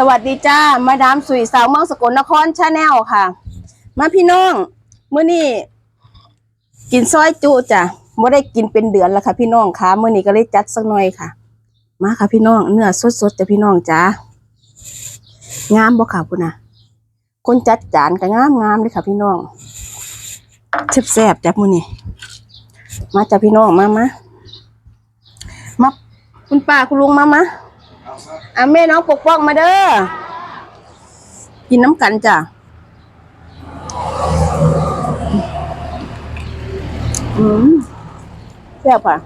สวัสดีจ้า มาดามสุยสาวเมืองสกลนครชาแนลค่ะ มาพี่น้องเมื้อนี้กินซอยจุจ้ะบ่ได้กินเป็นเดือนแล้วค่ะ พี่น้องค่ะเมื้อนี้ก็เลยจัดสักหน่อยค่ะ มาค่ะพี่น้องเนื้อสดๆจ้ะพี่น้องจ้างามบ่ค่ะพุ่นะคนจัดจานก็งามงามเลยค่ะ พี่น้องแซ่บๆจ้ะมื้อนี้มาจ้ะพี่น้องมามามาคุณป้าคุณลุงมามา อ่แม่น้องปกป้องมาเด้อ กินน้ำกันจ้ะ อืมแซ่บค่ะ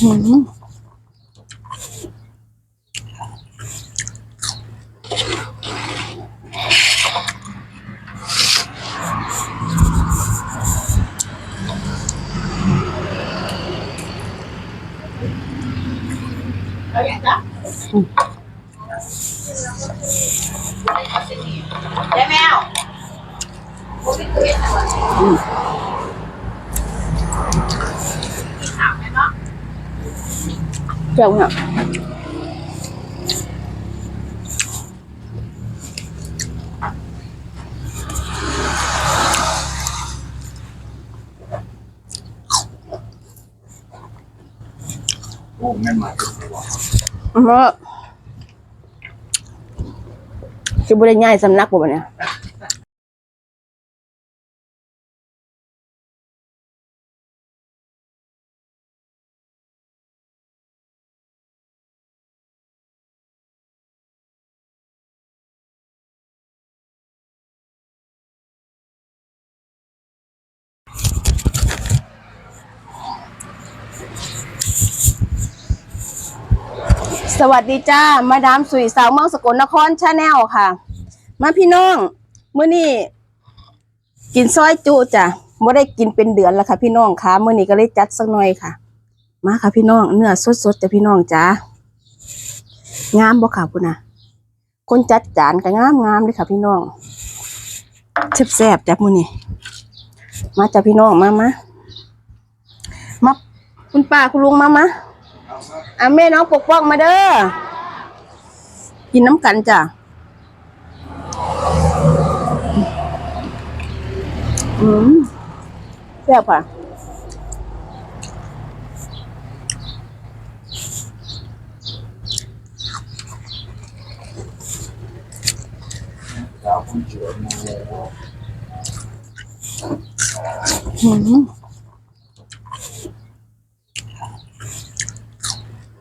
อืม 得อืมได้แมวแซ่บ เพราะคือบริง่ายสำนักผมเนี่ย สวัสดีจ้า มาดามสุยสาวเมืองสกลนครชาแนลค่ะ มาพี่น้องเมื้อนี้กินซอยจุจ้ะบ่ได้กินเป็นเดือนแล้วค่ะ พี่น้องค่ะเมื้อนี้ก็เลยจัดสักหน่อยค่ะ มาค่ะพี่น้องเนื้อสดๆจ้ะพี่น้องจ้างามบ่ค่ะพุ่นนะคนจัดจานก็งามงามเลยค่ะ พี่น้องแซ่บๆจ้ะมื้อนี้มาจ้ะพี่น้องมามามาคุณป้าคุณลุงมามา อ่แม่น้องปกป้องมาเด้อ กินน้ำกันจ้ะอืมแซ่บป่ะอืม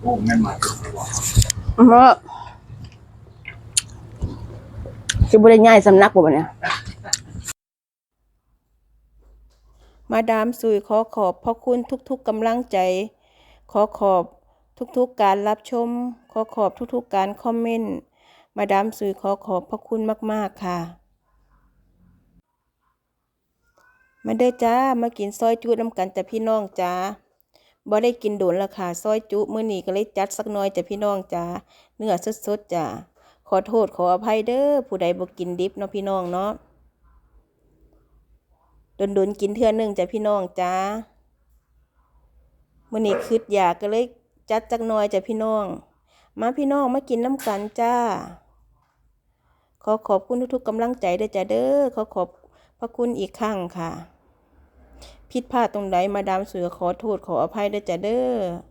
โอ้แม่มาเกือบแล้อฮะคือบริง่ายสำนักบ่เนี่ยมาดามสุยขอขอบพระคุณทุกๆกำลังใจ ขอขอบทุกๆการรับชม ขอขอบทุกๆการคอมเมนต์ มาดามสุยขอขอบพระคุณมากๆค่ะ มาเด้อจ้า มากินซอยจุดน้ำกันจ้ะพี่น้องจ้า บ่ได้กินโดนและค่ะซอยจุมื้อนี้ก็เลยจัดสักน่อยจ้ะพี่น้องจ้าเนื้อสดๆจ้าขอโทษขออภัยเด้อผู้ใดบ่กินดิบเนาะพี่น้องเนาะโดนๆกินเทื่อนึงจ้ะพี่น้องจ้ามื้อนี้คิดอยากก็เลยจัดจักน่อยจ้ะพี่น้อง มาพี่น้องมากินน้ำกันจ้า ขอขอบคุณทุกๆกำลังใจเด้อจ้าเด้อขอขอบพระคุณอีกครั้งค่ะ ผิดพลาดตรงใดมาดามเสือขอโทษขออภัยด้วยจ้าเด้อ